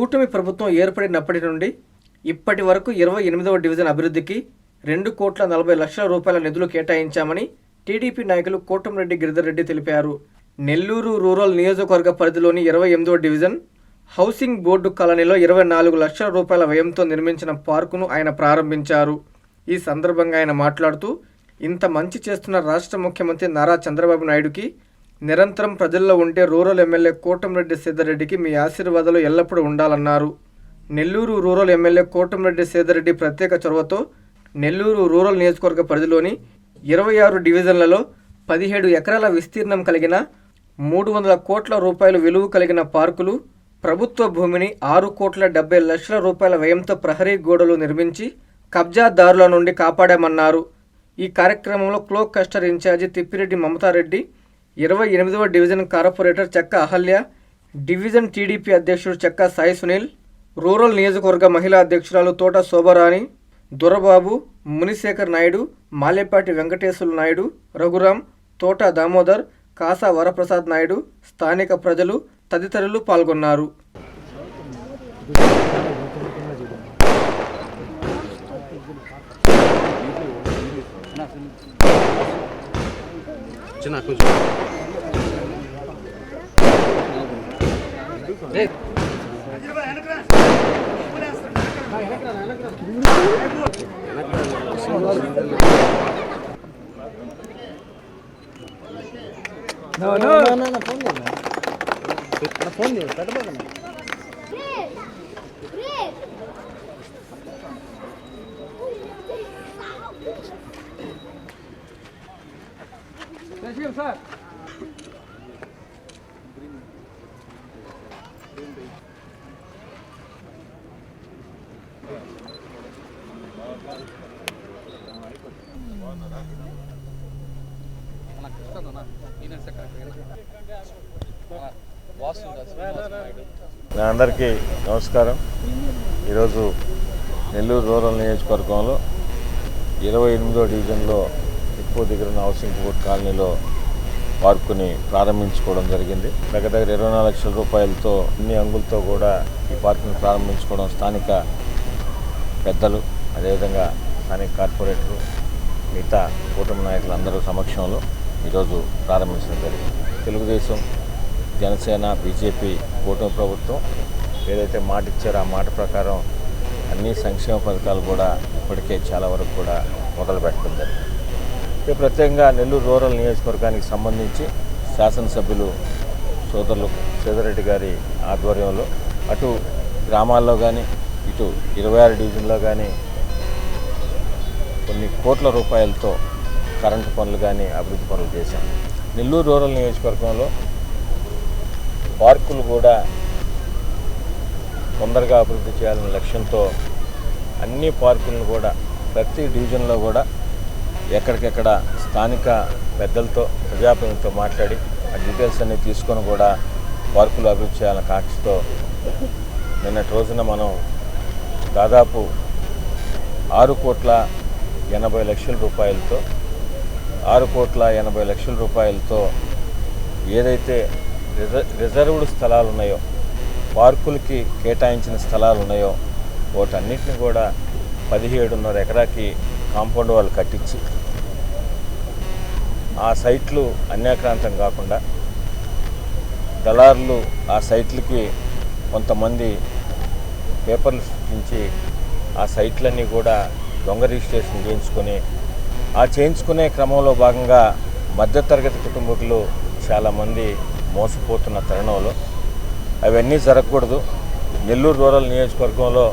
కూటమి ప్రభుత్వం ఏర్పడినప్పటి నుండి ఇప్పటి వరకు ఇరవై ఎనిమిదవ డివిజన్ అభివృద్ధికి రెండు కోట్ల నలభై లక్షల రూపాయల నిధులు కేటాయించామని టీడీపీ నాయకులు కోటంరెడ్డి గిరిధర్ రెడ్డి తెలిపారు. నెల్లూరు రూరల్ నియోజకవర్గ పరిధిలోని ఇరవై ఎనిమిదవ డివిజన్ హౌసింగ్ బోర్డు కాలనీలో ఇరవై నాలుగు లక్షల రూపాయల వ్యయంతో నిర్మించిన పార్కును ఆయన ప్రారంభించారు. ఈ సందర్భంగా ఆయన మాట్లాడుతూ ఇంత మంచి చేస్తున్న రాష్ట్ర ముఖ్యమంత్రి నారా చంద్రబాబు నాయుడుకి నిరంతరం ప్రజల్లో ఉంటే రూరల్ ఎమ్మెల్యే కోటంరెడ్డి సిద్ధారెడ్డికి మీ ఆశీర్వాదాలు ఎల్లప్పుడూ ఉండాలన్నారు. నెల్లూరు రూరల్ ఎమ్మెల్యే కోటంరెడ్డి సేదరెడ్డి ప్రత్యేక చొరవతో నెల్లూరు రూరల్ నియోజకవర్గ పరిధిలోని ఇరవై ఆరు డివిజన్లలో పదిహేడు ఎకరాల విస్తీర్ణం కలిగిన మూడు వందల కోట్ల రూపాయలు విలువ కలిగిన పార్కులు ప్రభుత్వ భూమిని ఆరు కోట్ల డెబ్బై లక్షల రూపాయల వ్యయంతో ప్రహరీ గోడలు నిర్మించి కబ్జాదారుల నుండి కాపాడామన్నారు. ఈ కార్యక్రమంలో క్లోక్ కస్టర్ ఇన్ఛార్జి తిప్పిరెడ్డి మమతారెడ్డి ఇరవై ఎనిమిదవ డివిజన్ కార్పొరేటర్ చెక్క అహల్య డివిజన్ టీడీపీ అధ్యక్షుడు చెక్క సాయి సునీల్ రూరల్ నియోజకవర్గ మహిళా అధ్యక్షురాలు తోట శోభరాణి దొరబాబు మునిశేఖర్ నాయుడు మాలేపాటి వెంకటేశ్వర నాయుడు రఘురాం తోట దామోదర్ కాసా వరప్రసాద్ నాయుడు స్థానిక ప్రజలు తదితరులు పాల్గొన్నారు. చిన్న కొంచెం నా అందరికీ నమస్కారం. ఈరోజు నెల్లూరు రూరల్ నియోజకవర్గంలో ఇరవై ఎనిమిదో డివిజన్లో ఎక్కువ దగ్గర ఉన్న హౌసింగ్ బోర్డ్ కాలనీలో పార్కుని ప్రారంభించుకోవడం జరిగింది. దగ్గర దగ్గర ఇరవై నాలుగు లక్షల రూపాయలతో అన్ని అంగులతో కూడా ఈ పార్కుని ప్రారంభించుకోవడం స్థానిక పెద్దలు అదేవిధంగా స్థానిక కార్పొరేటర్లు మిగతా కూటమి నాయకులందరూ సమక్షంలో ఈరోజు ప్రారంభించడం జరిగింది. తెలుగుదేశం జనసేన బీజేపీ కూటమి ప్రభుత్వం ఏదైతే మాట ఇచ్చారో ఆ మాట ప్రకారం అన్ని సంక్షేమ పథకాలు కూడా ఇప్పటికే చాలా వరకు కూడా మొదలు పెట్టడం జరిగింది. ప్రత్యేకంగా నెల్లూరు రూరల్ నియోజకవర్గానికి సంబంధించి శాసనసభ్యులు సోదరులు సేదరెడ్డి గారి ఆధ్వర్యంలో అటు గ్రామాల్లో కానీ ఇటు ఇరవై ఆరు డివిజన్లో కానీ కొన్ని కోట్ల రూపాయలతో కరెంటు పనులు కానీ అభివృద్ధి పనులు చేశాం. నెల్లూరు రూరల్ నియోజకవర్గంలో పార్కులు కూడా తొందరగా అభివృద్ధి చేయాలనే లక్ష్యంతో అన్ని పార్కులను కూడా ప్రతి డివిజన్లో కూడా ఎక్కడికెక్కడ స్థానిక పెద్దలతో ప్రజాప్రతినిధులతో మాట్లాడి ఆ డీటెయిల్స్ అన్నీ తీసుకొని కూడా పార్కులు అభివృద్ధి చేయాలన్న కాక్షతో నిన్నటి రోజున మనం దాదాపు ఆరు కోట్ల ఎనభై లక్షల రూపాయలతో ఆరు కోట్ల ఎనభై లక్షల రూపాయలతో ఏదైతే రిజ రిజర్వ్డ్ స్థలాలు ఉన్నాయో పార్కులకి కేటాయించిన స్థలాలు ఉన్నాయో వాటన్నిటిని కూడా పదిహేడున్నర ఎకరాకి కాంపౌండ్ వాళ్ళు కట్టించి ఆ సైట్లు అన్యాక్రాంతం కాకుండా దళారులు ఆ సైట్లకి కొంతమంది పేపర్లు సృష్టించి ఆ సైట్లన్నీ కూడా దొంగ రిజిస్ట్రేషన్ చేయించుకొని ఆ చేయించుకునే క్రమంలో భాగంగా మధ్యతరగతి కుటుంబకులు చాలామంది మోసపోతున్న తరుణంలో అవన్నీ జరగకూడదు. నెల్లూరు రూరల్ నియోజకవర్గంలో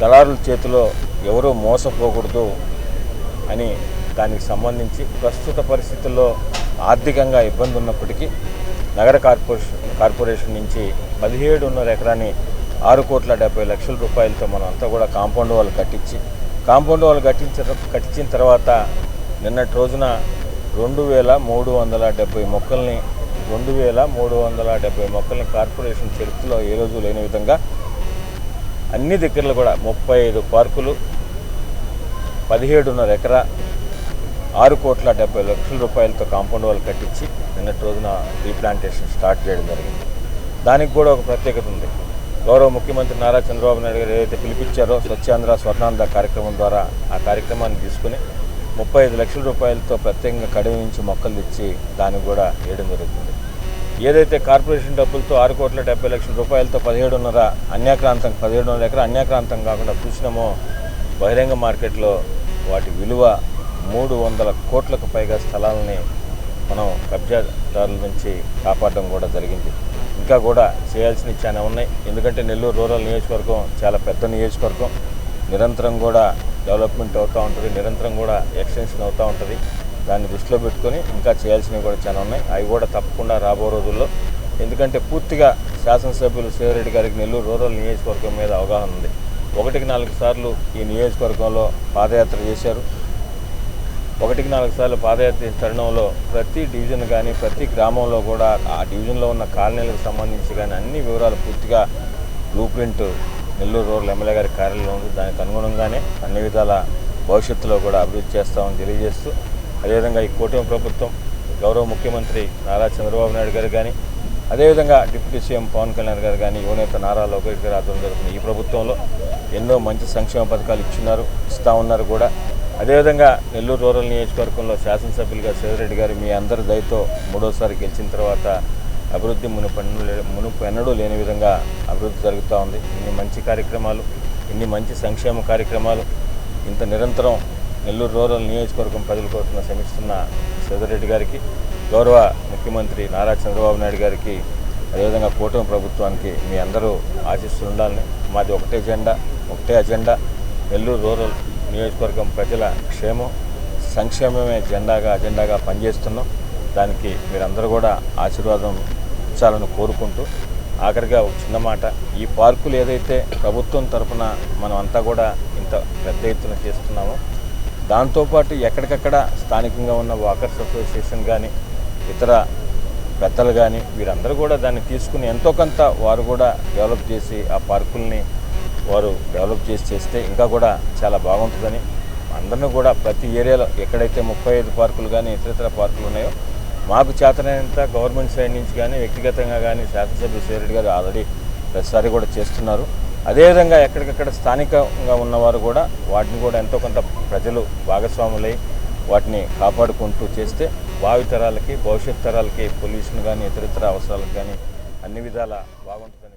దళారుల చేతిలో ఎవరూ మోసపోకూడదు అని దానికి సంబంధించి ప్రస్తుత పరిస్థితుల్లో ఆర్థికంగా ఇబ్బంది ఉన్నప్పటికీ నగర కార్పొరేషన్ కార్పొరేషన్ నుంచి పదిహేడున్నర ఎకరాన్ని ఆరు కోట్ల డెబ్బై లక్షల రూపాయలతో మనం అంతా కూడా కాంపౌండ్ వాళ్ళు కట్టించి కాంపౌండ్ వాళ్ళు కట్టించిన కట్టించిన తర్వాత నిన్నటి రోజున రెండు వేల మూడు వందల డెబ్బై మొక్కల్ని రెండు వేల మూడు వందల డెబ్బై మొక్కల్ని కార్పొరేషన్ చరిత్రలో ఏ రోజు లేని విధంగా అన్ని దగ్గరలో కూడా ముప్పై ఐదు పార్కులు పదిహేడున్నర ఎకరా ఆరు కోట్ల డెబ్బై లక్షల రూపాయలతో కాంపౌండ్ వాళ్ళు కట్టించి నిన్నటి రోజున రీప్లాంటేషన్ స్టార్ట్ చేయడం జరిగింది. దానికి కూడా ఒక ప్రత్యేకత ఉంది. గౌరవ ముఖ్యమంత్రి నారా చంద్రబాబు నాయుడు గారు ఏదైతే పిలిపించారో స్వచ్ఛాంధ్ర స్వర్ణాంధ్ర కార్యక్రమం ద్వారా ఆ కార్యక్రమాన్ని తీసుకుని ముప్పై ఐదు లక్షల రూపాయలతో ప్రత్యేకంగా కడివి నుంచి మొక్కలు తెచ్చి దాన్ని కూడా వేయడం జరుగుతుంది. ఏదైతే కార్పొరేషన్ డబ్బులతో ఆరు కోట్ల డెబ్బై లక్షల రూపాయలతో పదిహేడున్నర అన్యాక్రాంతం పదిహేడున్నర ఎకరా అన్యాక్రాంతం కాకుండా చూసినామో బహిరంగ మార్కెట్లో వాటి విలువ మూడు వందల కోట్లకు పైగా స్థలాలని మనం కబ్జాదారుల నుంచి కాపాడడం కూడా జరిగింది. ఇంకా కూడా చేయాల్సినవి చాలా ఉన్నాయి. ఎందుకంటే నెల్లూరు రూరల్ నియోజకవర్గం చాలా పెద్ద నియోజకవర్గం. నిరంతరం కూడా డెవలప్మెంట్ అవుతూ ఉంటుంది. నిరంతరం కూడా ఎక్స్టెన్షన్ అవుతూ ఉంటుంది. దాన్ని దృష్టిలో పెట్టుకొని ఇంకా చేయాల్సినవి కూడా చాలా ఉన్నాయి. అవి కూడా తప్పకుండా రాబో రోజుల్లో. ఎందుకంటే పూర్తిగా శాసనసభ్యులు శివరెడ్డి గారికి నెల్లూరు రూరల్ నియోజకవర్గం మీద అవగాహన ఉంది. ఒకటికి నాలుగు సార్లు ఈ నియోజకవర్గంలో పాదయాత్ర చేశారు. ఒకటికి నాలుగు సార్లు పాదయాత్ర తరుణంలో ప్రతి డివిజన్ కానీ ప్రతి గ్రామంలో కూడా ఆ డివిజన్లో ఉన్న కాలనీలకు సంబంధించి కానీ అన్ని వివరాలు పూర్తిగా blue print Nellore rural MLA గారి కార్యాలయంలో ఉంది. దానికి అనుగుణంగానే అన్ని విధాల భవిష్యత్తులో కూడా అభివృద్ధి చేస్తామని తెలియజేస్తూ అదేవిధంగా ఈ కూటమి ప్రభుత్వం గౌరవ ముఖ్యమంత్రి నారా చంద్రబాబు నాయుడు గారు కానీ అదేవిధంగా డిప్యూటీ సీఎం పవన్ కళ్యాణ్ గారు కానీ యువనేత నారా లోకేష్ గారు ఆధ్వర్యం జరుగుతున్న ఈ ప్రభుత్వంలో ఎన్నో మంచి సంక్షేమ పథకాలు ఇచ్చున్నారు ఇస్తూ ఉన్నారు కూడా. అదేవిధంగా నెల్లూరు రూరల్ నియోజకవర్గంలో శాసనసభ్యులుగా శివరెడ్డి గారు మీ అందరి దయతో మూడోసారి గెలిచిన తర్వాత అభివృద్ధి మునుపు మునుపు ఎన్నడూ లేని విధంగా అభివృద్ధి జరుగుతూ ఉంది. ఇన్ని మంచి కార్యక్రమాలు ఇన్ని మంచి సంక్షేమ కార్యక్రమాలు ఇంత నిరంతరం నెల్లూరు రూరల్ నియోజకవర్గం ప్రజల కోసం శ్రమిస్తున్న శివరెడ్డి గారికి గౌరవ ముఖ్యమంత్రి నారా చంద్రబాబు నాయుడు గారికి అదేవిధంగా కూటమి ప్రభుత్వానికి మీ అందరూ ఆశిస్తుండాలని. మాది ఒకటే జెండా ఒకటే అజెండా. నెల్లూరు రూరల్ నియోజకవర్గం ప్రజల క్షేమం సంక్షేమమే జెండాగా అజెండాగా పనిచేస్తున్నాం. దానికి మీరందరూ కూడా ఆశీర్వాదం ఇచ్చాలని కోరుకుంటూ ఆఖరిగా ఒక చిన్న మాట. ఈ పార్కులు ఏదైతే ప్రభుత్వం తరఫున మనం అంతా కూడా ఇంత పెద్ద ఎత్తున చేస్తున్నామో దాంతోపాటు ఎక్కడికక్కడ స్థానికంగా ఉన్న వాకర్స్ అసోసియేషన్ కానీ ఇతర పెద్దలు కానీ వీరందరూ కూడా దాన్ని తీసుకుని ఎంతో కొంత వారు కూడా డెవలప్ చేసి ఆ పార్కుల్ని వారు డెవలప్ చేసి చేస్తే ఇంకా కూడా చాలా బాగుంటుందని. అందరినీ కూడా ప్రతి ఏరియాలో ఎక్కడైతే ముప్పై ఐదు పార్కులు కానీ ఇతరితర పార్కులు ఉన్నాయో మాకు చేతనైనంత గవర్నమెంట్ సైడ్ నుంచి కానీ వ్యక్తిగతంగా కానీ శాసనసభ్యులు సేరెడ్డి గారు ఆల్రెడీ ప్రతిసారి కూడా చేస్తున్నారు. అదేవిధంగా ఎక్కడికక్కడ స్థానికంగా ఉన్నవారు కూడా వాటిని కూడా ఎంతో కొంత ప్రజలు భాగస్వాములై వాటిని కాపాడుకుంటూ చేస్తే భావి తరాలకి భవిష్యత్ తరాలకి పొల్యూషన్ కానీ ఇతరితర అవసరాలకు కానీ అన్ని విధాల బాగుంటుందని